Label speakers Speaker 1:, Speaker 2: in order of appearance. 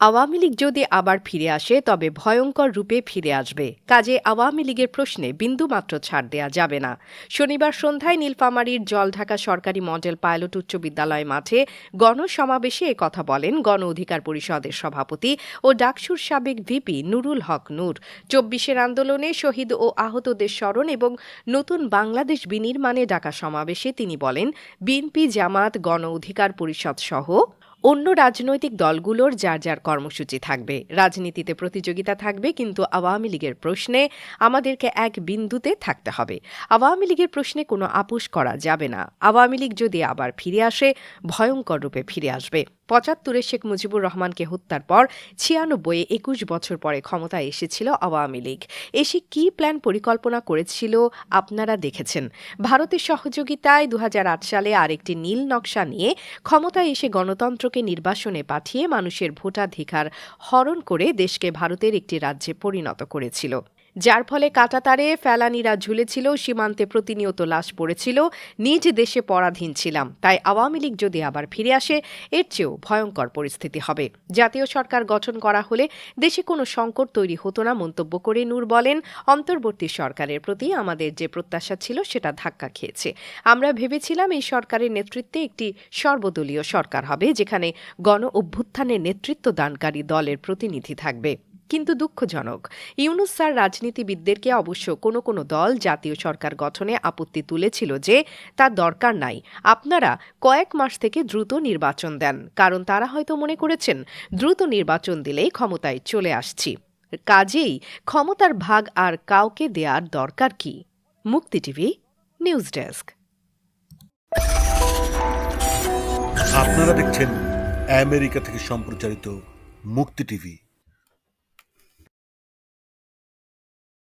Speaker 1: আওয়ামী লীগ যদি আবার ফিরে আসে, তবে ভয়ঙ্কর রূপে ফিরে আসবে। কাজে আওয়ামী লীগের প্রশ্নে বিন্দুমাত্র ছাড় দেয়া যাবে না। শনিবার সন্ধ্যায় নীলফামারীর জলঢাকা সরকারি মডেল পাইলট উচ্চ বিদ্যালয় মাঠে গণসমাবেশে কথা বলেন গণ অধিকার পরিষদের সভাপতি ও ডাকসুর সাবেক ভিপি নুরুল হক নূর। চব্বিশের আন্দোলনে শহীদ ও আহতদের স্মরণ এবং নতুন বাংলাদেশ বিনির্মাণে ডাকা সমাবেশে তিনি বলেন, বিএনপি জামাত, গণ অধিকার পরিষদ সহ অন্য রাজনৈতিক দলগুলোর যার যার কর্মসূচি থাকবে। রাজনীতিতে প্রতিযোগিতা থাকবে, কিন্তু আওয়ামী লীগের প্রশ্নে আমাদেরকে এক বিন্দুতে থাকতে হবে। আওয়ামী লীগের প্রশ্নে কোনো আপোষ করা যাবে না। আওয়ামী লীগ যদি আবার ফিরে আসে, ভয়ঙ্কর রূপে ফিরে আসবে। পঁচাত্তরে শেখ মুজিবুর রহমানকে হত্যার পর ছিয়ানব্বইয়ে একুশ বছর পরে ক্ষমতায় এসেছিল আওয়ামী লীগ। এসে কী প্ল্যান পরিকল্পনা করেছিল আপনারা দেখেছেন। ভারতের সহযোগিতায় দু হাজার আট সালে আরেকটি নীল নকশা নিয়ে ক্ষমতায় এসে গণতন্ত্রকে নির্বাসনে পাঠিয়ে মানুষের ভোটাধিকার হরণ করে দেশকে ভারতের একটি রাজ্যে পরিণত করেছিল। যার ফলে কাটাতারে ফেলানিরা ঝুলেছিল, সীমান্তে প্রতিনিয়ত লাশ পড়েছিল, নিজ দেশে পরাধীন ছিলাম। তাই আওয়ামী লীগ যদি আবার ফিরে আসে, এর চেয়েও ভয়ঙ্কর পরিস্থিতি হবে। জাতীয় সরকার গঠন করা হলে দেশে কোনো সংকট তৈরি হতো না, মন্তব্য করে নূর বলেন, অন্তর্বর্তী সরকারের প্রতি আমাদের যে প্রত্যাশা ছিল, সেটা ধাক্কা খেয়েছে। আমরা ভেবেছিলাম এই সরকারের নেতৃত্বে একটি সর্বদলীয় সরকার হবে, যেখানে গণ অভ্যুত্থানের নেতৃত্ব দানকারী দলের প্রতিনিধি থাকবে। কিন্তু দুঃখজনক। ইউনুস স্যার রাজনীতিবিদদেরকে অবশ্য কোনো কোনো দল জাতীয় সরকার গঠনে আপত্তি তুলেছিল যে তার দরকার নাই। আপনারা কয়েক মাস থেকে দ্রুত নির্বাচন দেন, কারণ তারা হয়তো মনে করেছেন, দ্রুত নির্বাচন দিলেই ক্ষমতায় চলে আসছি। কাজেই ক্ষমতার ভাগ আর কাউকে দেয়ার দরকার কি? মুক্তি টিভি, নিউজ ডেস্ক।
Speaker 2: আপনারা দেখছেন আমেরিকা থেকে সম্প্রচারিত মুক্তি টিভি।